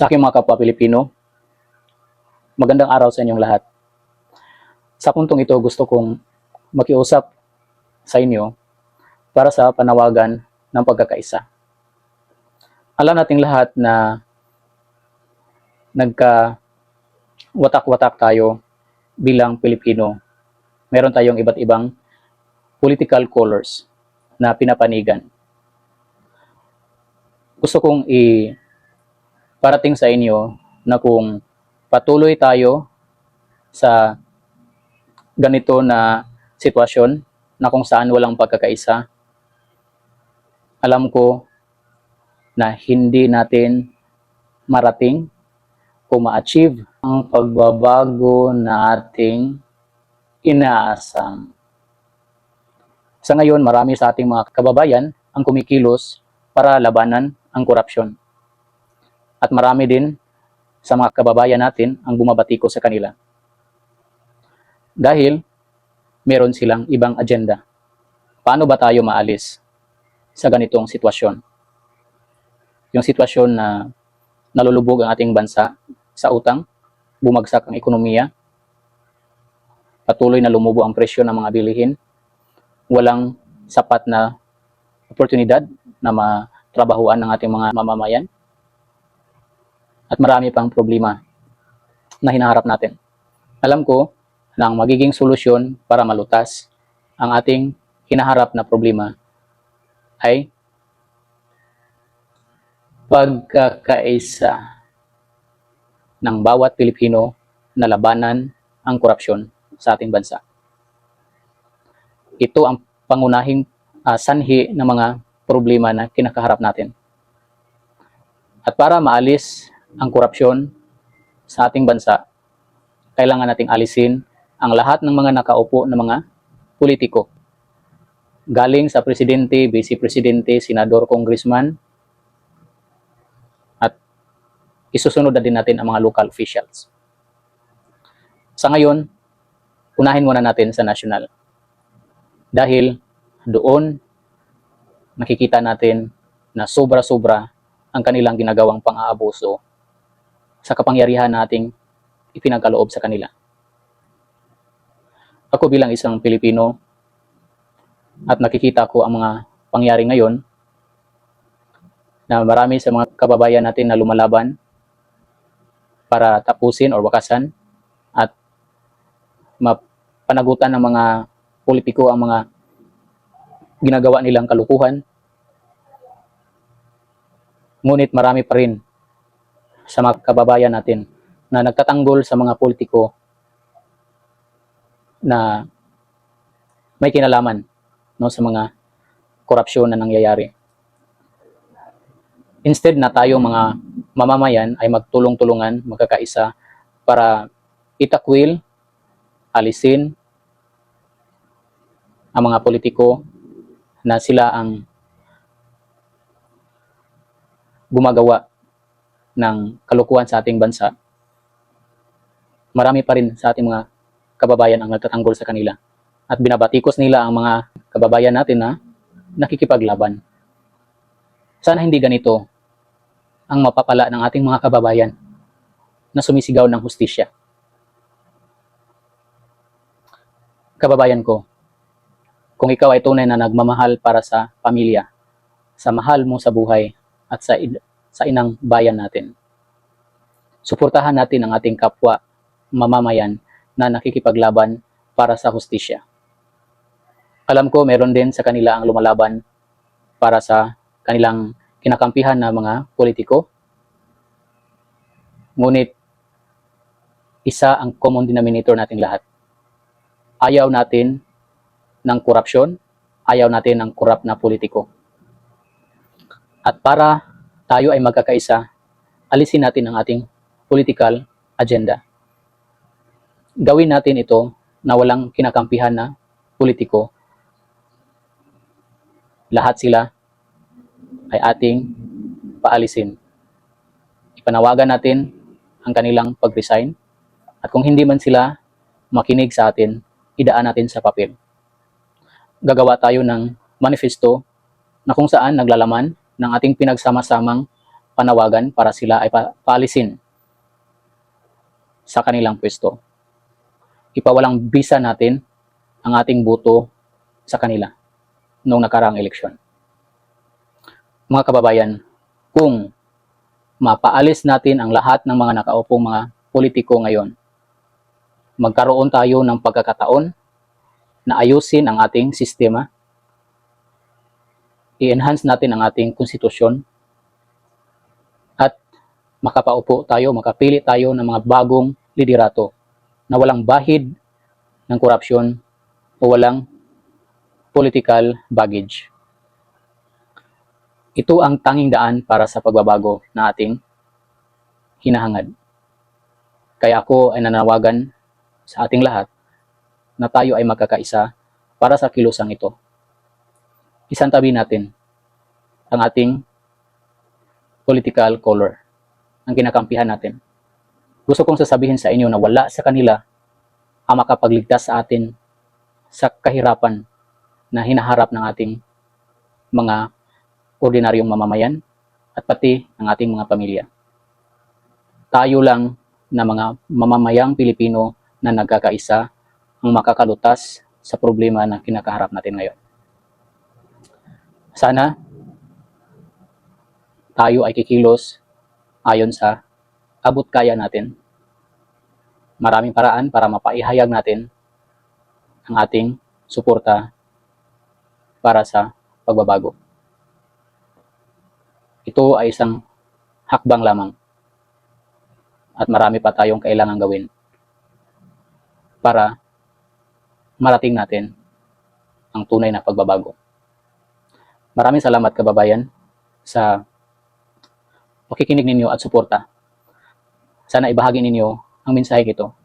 Sa aking mga kapwa Pilipino, magandang araw sa inyong lahat. Sa puntong ito, gusto kong makiusap sa inyo para sa panawagan ng pagkakaisa. Alam nating lahat na nagka watak-watak tayo bilang Pilipino. Meron tayong iba't ibang political colors na pinapanigan. Gusto kong i parating sa inyo na kung patuloy tayo sa ganito na sitwasyon na kung saan walang pagkakaisa, alam ko na hindi natin marating o ma-achieve ang pagbabago na ating inaasam. Sa ngayon, marami sa ating mga kababayan ang kumikilos para labanan ang korupsyon. At marami din sa mga kababayan natin ang bumabatiko sa kanila. Dahil meron silang ibang agenda. Paano ba tayo maalis sa ganitong sitwasyon? Yung sitwasyon na nalulubog ang ating bansa sa utang, bumagsak ang ekonomiya, patuloy na lumubo ang presyo ng mga bilihin, walang sapat na oportunidad na matrabahuan ng ating mga mamamayan, at marami pang problema na hinaharap natin. Alam ko na ang magiging solusyon para malutas ang ating hinaharap na problema ay pagkakaisa ng bawat Pilipino na labanan ang korupsyon sa ating bansa. Ito ang pangunahing ah, sanhi ng mga problema na kinakaharap natin. At para maalis ang korupsyon sa ating bansa, kailangan nating alisin ang lahat ng mga nakaupo na mga politiko. Galing sa presidente, vice presidente, senador, congressman, at isusunod na din natin ang mga local officials. Sa ngayon, unahin muna natin sa national. Dahil doon nakikita natin na sobra-sobra ang kanilang ginagawang pang-aabuso sa kapangyarihan nating ipinagkaloob sa kanila. Ako bilang isang Pilipino at nakikita ko ang mga pangyari ngayon na marami sa mga kababayan natin na lumalaban para tapusin o wakasan at mapanagutan ng mga politiko ang mga ginagawa nilang kalukuhan Ngunit marami pa rin sa mga kababayan natin na nagtatanggol sa mga politiko na may kinalaman no, sa mga korupsyon na nangyayari. Instead na tayo mga mamamayan ay magtulong-tulungan, magkakaisa para itakwil, alisin ang mga politiko na sila ang gumagawa ng kalukuhan sa ating bansa, marami pa rin sa ating mga kababayan ang nagtatanggol sa kanila. At binabatikos nila ang mga kababayan natin na nakikipaglaban. Sana hindi ganito ang mapapala ng ating mga kababayan na sumisigaw ng hustisya. Kababayan ko, kung ikaw ay tunay na nagmamahal para sa pamilya, sa mahal mo sa buhay, at sa, sa inang bayan natin. Suportahan natin ang ating kapwa mamamayan na nakikipaglaban para sa hustisya. Alam ko meron din sa kanila ang lumalaban para sa kanilang kinakampihan na mga politiko. Ngunit isa ang common denominator nating lahat. Ayaw natin ng korupsyon, ayaw natin ng korap na politiko. At para tayo ay magkakaisa, alisin natin ang ating political agenda. Gawin natin ito na walang kinakampihan na politiko. Lahat sila ay ating paalisin. Ipanawagan natin ang kanilang pag-resign at kung hindi man sila makinig sa atin, idaan natin sa papel. Gagawa tayo ng manifesto na kung saan naglalaman ng ating pinagsama-samang panawagan para sila ay pa- paalisin sa kanilang pwesto. Ipawalang bisa natin ang ating boto sa kanila noong nakaraang eleksyon. Mga kababayan, kung mapaalis natin ang lahat ng mga nakaupong mga politiko ngayon, magkaroon tayo ng pagkakataon na ayusin ang ating sistema, i-enhance natin ang ating konstitusyon, at makapaupo tayo, makapili tayo ng mga bagong liderato na walang bahid ng korupsyon o walang political baggage. Ito ang tanging daan para sa pagbabago na ating hinahangad. Kaya ako ay nanawagan sa ating lahat na tayo ay magkakaisa para sa kilusang ito. Isang tabi natin ang ating political color, ang kinakampihan natin. Gusto kong sasabihin sa inyo na wala sa kanila ang makapagligtas sa atin sa kahirapan na hinaharap ng ating mga ordinaryong mamamayan at pati ang ating mga pamilya. Tayo lang na mga mamamayang Pilipino na nagkakaisa ang makakalutas sa problema na kinakaharap natin ngayon. Sana tayo ay kikilos ayon sa abot kaya natin. Maraming paraan para mapaihayag natin ang ating suporta para sa pagbabago. Ito ay isang hakbang lamang at marami pa tayong kailangan gawin para marating natin ang tunay na pagbabago. Maraming salamat kababayan sa pakikinig ninyo at suporta. Sana ibahagi ninyo ang mensahe ito